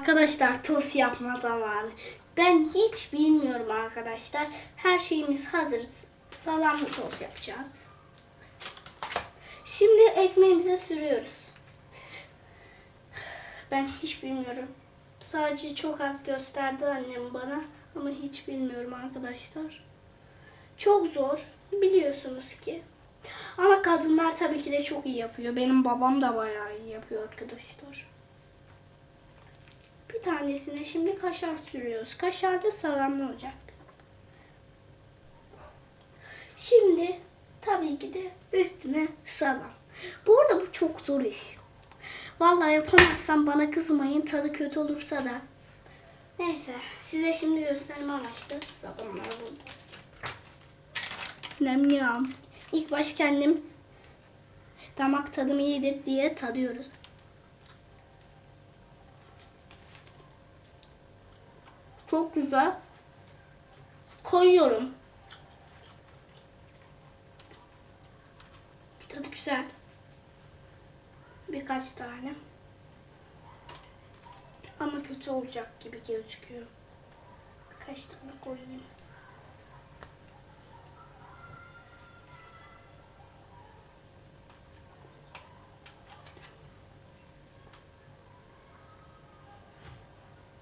Arkadaşlar tost yapma zamanı. Ben hiç bilmiyorum arkadaşlar. Her şeyimiz hazır. Salamlı tost yapacağız. Şimdi ekmeğimize sürüyoruz. Ben hiç bilmiyorum. Sadece çok az gösterdi annem bana. Ama hiç bilmiyorum arkadaşlar. Çok zor. Biliyorsunuz ki. Ama kadınlar tabii ki de çok iyi yapıyor. Benim babam da bayağı iyi yapıyor arkadaşlar. Bir tanesine şimdi kaşar sürüyoruz. Kaşar da salamlı olacak. Şimdi tabii ki de üstüne salam. Bu arada bu çok zor iş. Vallahi yapamazsam bana kızmayın. Tadı kötü olursa da. Neyse size şimdi gösterme amaçlı salamlar burada. Nem yam. İlk baş kendim damak tadım iyidir diye tadıyoruz. Çok güzel. Koyuyorum. Tadı güzel. Birkaç tane. Ama kötü olacak gibi gözüküyor. Birkaç tane koyayım.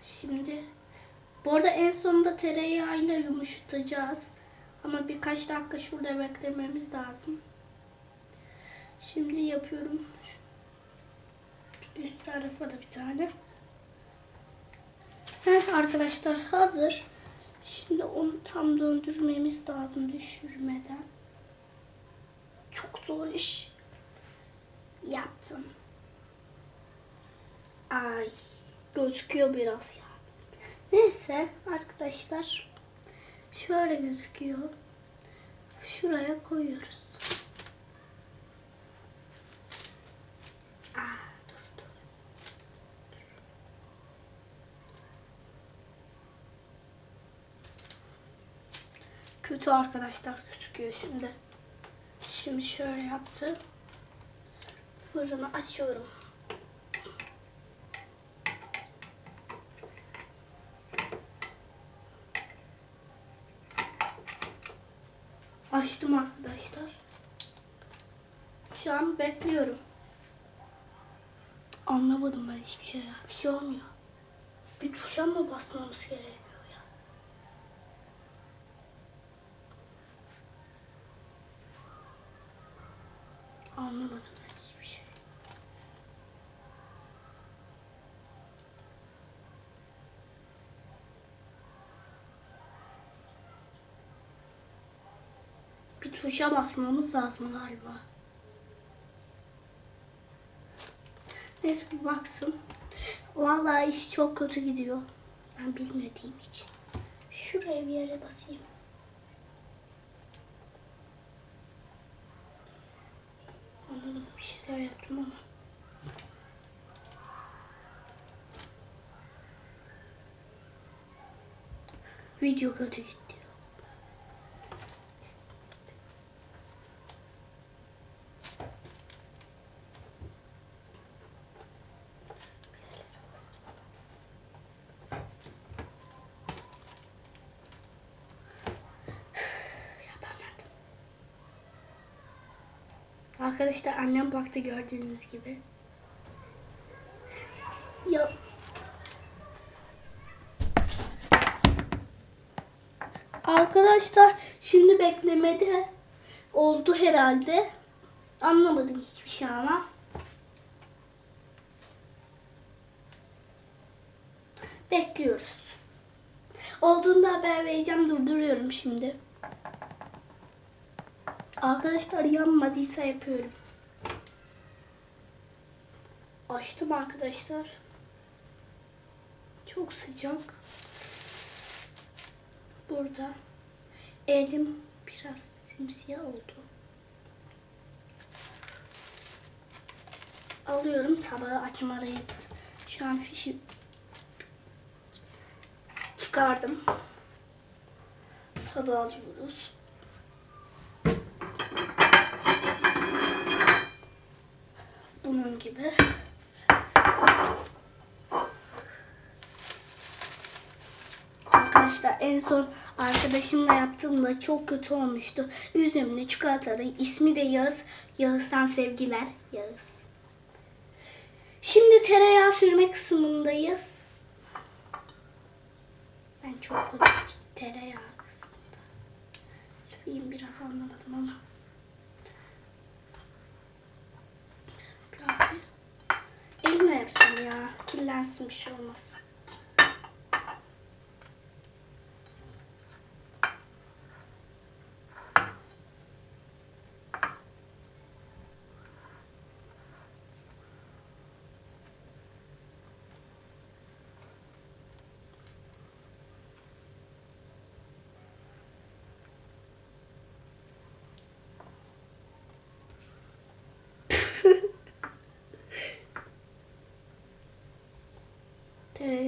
Şimdi bu arada en sonunda tereyağıyla yumuşatacağız. Ama birkaç dakika şurada beklememiz lazım. Şimdi yapıyorum. Üst tarafa da bir tane. Heh, arkadaşlar hazır. Şimdi onu tam döndürmemiz lazım düşürmeden. Çok zor iş. Yaptım. Ay gözüküyor biraz ya. Neyse arkadaşlar. Şöyle gözüküyor. Şuraya koyuyoruz. Aa, dur dur. Kötü arkadaşlar gözüküyor şimdi. Şimdi şöyle yaptım. Fırını açıyorum. Açtım arkadaşlar. Şu an bekliyorum. Anlamadım ben hiçbir şey ya. Bir şey olmuyor. Bir tuşa mı basmamız gerekiyor ya? Anlamadım ben hiçbir şey. Bir tuşa basmamız lazım galiba. Neyse bir baksın. Vallahi iş çok kötü gidiyor. Ben bilmediğim için. Şuraya bir yere basayım. Anladım bir şeyler yaptım ama. Video kötü gitti. Arkadaşlar annem baktı gördüğünüz gibi. Ya Arkadaşlar şimdi beklemede oldu herhalde. Anlamadım hiçbir şey ama. Bekliyoruz. Olduğunda haber vereceğim. Durduruyorum şimdi. Arkadaşlar yanmadıysa yapıyorum. Açtım arkadaşlar. Çok sıcak. Burada elim biraz simsiyah oldu. Alıyorum tabağı açmalıyız. Şu an fişi çıkardım. Tabağı alıyoruz. Bunun gibi. Arkadaşlar en son arkadaşımla yaptığımda çok kötü olmuştu. Üzümlü çikolatalı ismi de Yağız. Yağız'dan sevgiler. Yağız. Şimdi tereyağı sürme kısmındayız. Ben çok kötü tereyağı kısmında. Süreyim biraz anlamadım ama. Biraz bir elimle yapacağım ya. Kirlensin bir şey olmaz.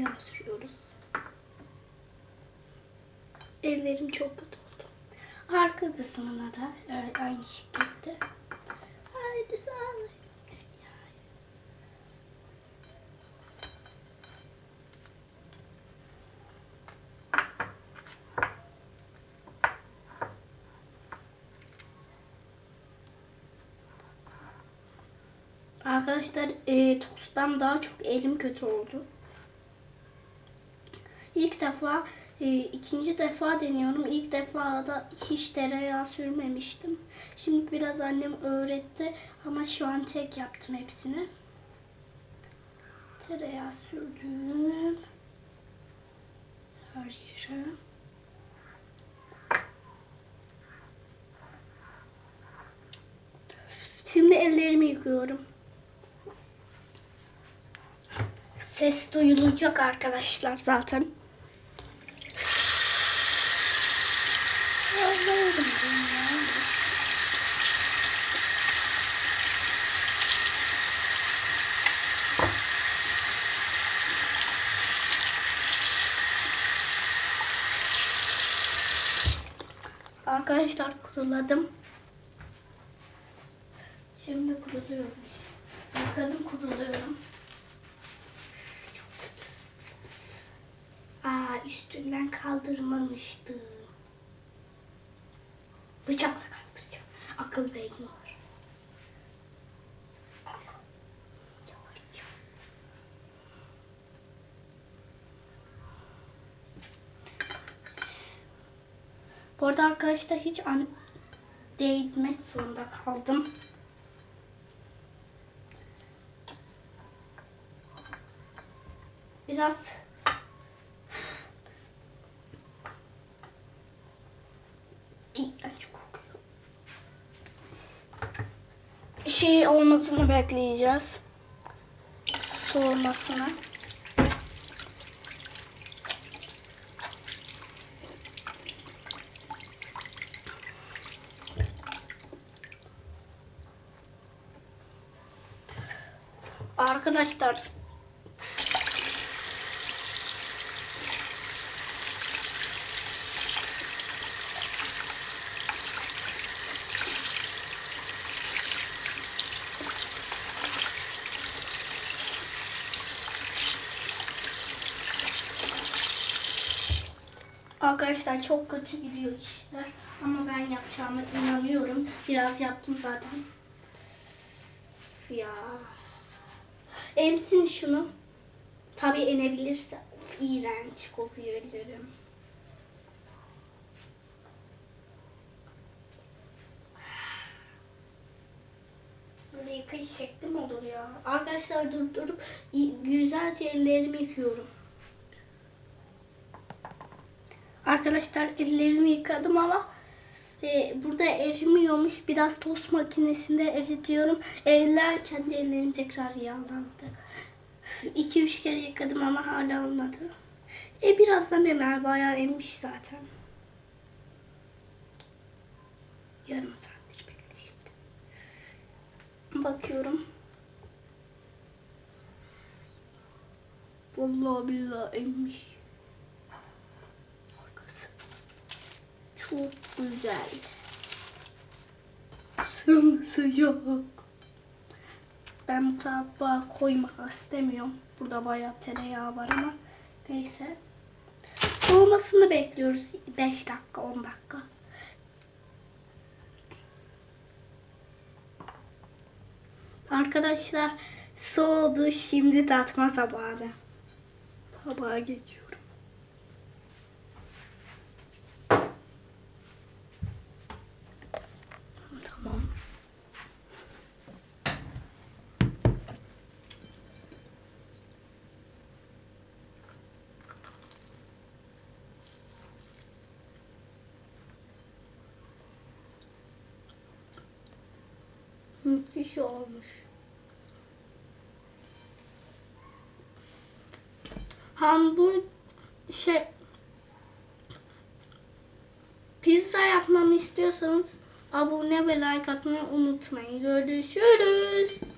Tereyağı sürüyoruz. Ellerim çok kötü oldu. Arka kısmına da öyle aynı şekilde. Haydi sağlayın. Arkadaşlar e, tosttan daha çok elim kötü oldu. İlk defa, e, ikinci defa deniyorum. İlk defa da hiç tereyağı sürmemiştim. Şimdi biraz annem öğretti ama şu an tek yaptım hepsini. Tereyağı sürdüm. Her yere. Şimdi ellerimi yıkıyorum. Ses duyulacak arkadaşlar zaten. Allah'ım ya. Arkadaşlar kuruladım. Şimdi kuruluyorum. Yıkadım kuruluyorum. Aa üstünden kaldırmamıştım. Bıçakla kaldıracağım. Akıl beynim var. Bu arada arkadaşlar hiç an değdirmek zorunda kaldım. Biraz iğrenç. Şey olmasını bekleyeceğiz. Soğumasını. Arkadaşlar Arkadaşlar çok kötü gidiyor işler. Ama ben yapacağıma inanıyorum. Biraz yaptım zaten. Ya. Emsin şunu. Tabii enebilirse. İğrenç kokuyor ellerim. Böyle yıkayış şeklim olur ya. Arkadaşlar durdurup güzelce ellerimi yıkıyorum. Arkadaşlar ellerimi yıkadım ama e, burada erimiyormuş. Biraz tost makinesinde eritiyorum. Ellerken de ellerim tekrar yağlandı. 2-3 kere yıkadım ama hala olmadı. E birazdan emer bayağı emmiş zaten. Yarım saattir bekle şimdi. Bakıyorum. Vallahi billahi emmiş. Çok güzel. Sımsıcak. Ben bu tabağa koymak istemiyorum. Burada bayağı tereyağı var ama neyse. soğumasını bekliyoruz. 5 dakika 10 dakika. Arkadaşlar soğudu şimdi tatma zamanı. Tabağa geçiyorum. Müthiş olmuş. Hamburg şey pizza yapmamı istiyorsanız abone ve like atmayı unutmayın. Görüşürüz.